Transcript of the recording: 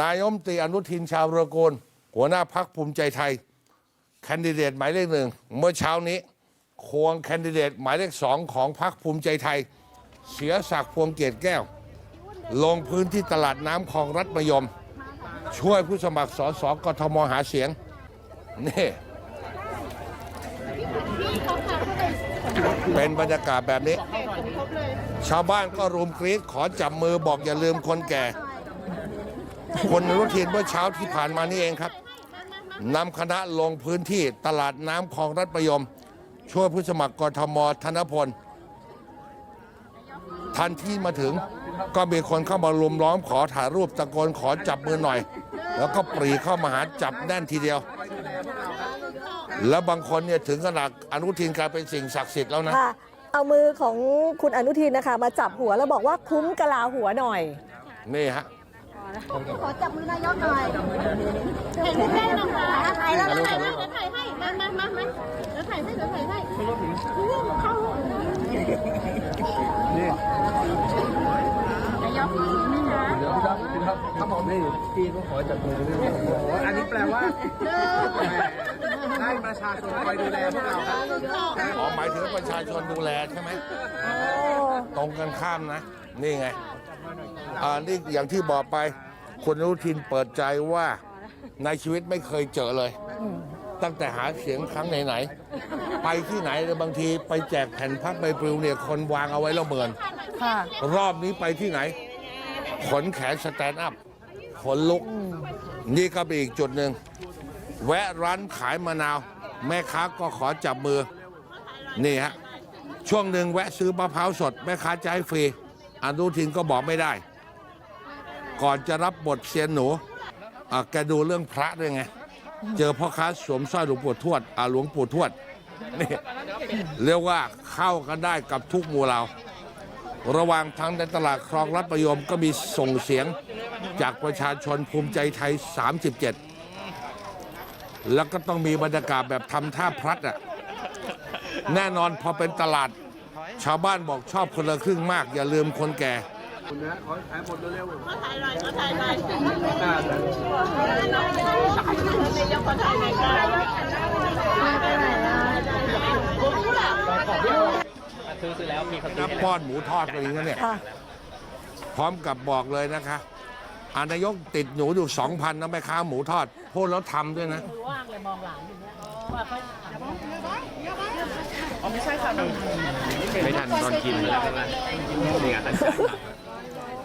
นายมตีอนุทินชาวิรกูลหัวหน้าพักภูมิใจไทย แคนดิเดตหมายเลขหนึ่งเมื่อเช้านี้ ควงแคนดิเดตหมายเลขสองของพักภูมิใจไทย เสียศักดิ์พวงเกียรติแก้ว ลงพื้นที่ตลาดน้ำคลองรัฐมยม ช่วยผู้สมัครสสกทมหาเสียงนี่เป็นบรรยากาศแบบนี้ ชาวบ้านก็รุมกรีดขอจับมือบอกอย่าลืมคนแก่ คนอนุทินเมื่อเช้าที่ผ่านมานี่เองครับนำคณะลงพื้นที่ตลาดน้ำคลองรัฐประยม ช่วยผู้สมัครกทมธนพล ทันที่มาถึงก็มีคนเข้ามารุมล้อมขอถ่ายรูปตะโกนขอจับมือหน่อย แล้วก็ปรีเข้ามาหาจับแน่นทีเดียว แล้วบางคนเนี่ยถึงขนาดอนุทินกลายเป็นสิ่งศักดิ์สิทธิ์แล้วนะ ค่ะเอามือของคุณอนุทินนะคะ มาจับหัวแล้วบอกว่าคุ้มกะลาหัวหน่อย นี่ฮะ ขอจับมือนายกหน่อยเห็นไม่ได้หรอกค่ะถ่ายแล้วถ่ายแล้วถ่ายให้ มามามามาเดี๋ยวถ่ายให้เดี๋ยวถ่ายให้นี่เข้านายกนี่นะเดี๋ยวพี่ครับพี่ครับครับผมนี่พี่ก็ขอจับมือด้วยว่าอันนี้แปลว่าให้ประชาชนคอยดูแลพวกเราครับอ๋อหมายถึงประชาชนดูแลใช่ไหมตรงกันข้ามนะ นี่ไง อ่านี่อย่างที่บอกไปคุณอนุทินเปิดใจว่าในชีวิตไม่เคยเจอเลย ตั้งแต่หาเสียงครั้งไหนๆไปที่ไหนเลยบางทีไปแจกแผ่นพับใบปลิวเนี่ยคนวางเอาไว้แล้วเมินค่ะ รอบนี้ไปที่ไหน ขนแขนสแตนด์อัพขนลุก นี่ก็เป็นอีกจุดหนึ่ง แวะร้านขายมะนาว แม่ค้าก็ขอจับมือ นี่ฮะ ช่วงหนึ่งแวะซื้อมะพร้าวสด แม่ค้าจะให้ฟรี อนุทินก็บอกไม่ได้ ก่อนจะรับบทเซียนหนูแกดูเรื่องพระด้วยไง เจอพ่อค้าสวมสร้อยหลวงปู่ทวดอาหลวงปู่ทวดนี่เรียกว่าเข้ากันได้กับทุกหมู่เหล่าระหว่างทางในตลาดคลองรัฐประยมก็มีส่งเสียงจากประชาชนภูมิใจไทย 37 แล้วก็ต้องมีบรรยากาศแบบทำท่าพลัดอะแน่นอนพอเป็นตลาด ชาวบ้านบอกชอบคนละครึ่งมาก อย่าลืมคนแก่คุณนะขอถ่ายหมดเร็วๆถ่ายหน่อยถ่ายหน่อยอ่าป้อนหมูทอดไปอีกแล้วเนี่ยค่ะพร้อมกับบอกเลยนะคะอานายกติดหนูอยู่สองพันนะแม่ค้าหมูทอดพูดแล้วทำด้วยนะ ไม่ทันตอนกินเลยใช่ไหมนี่ไง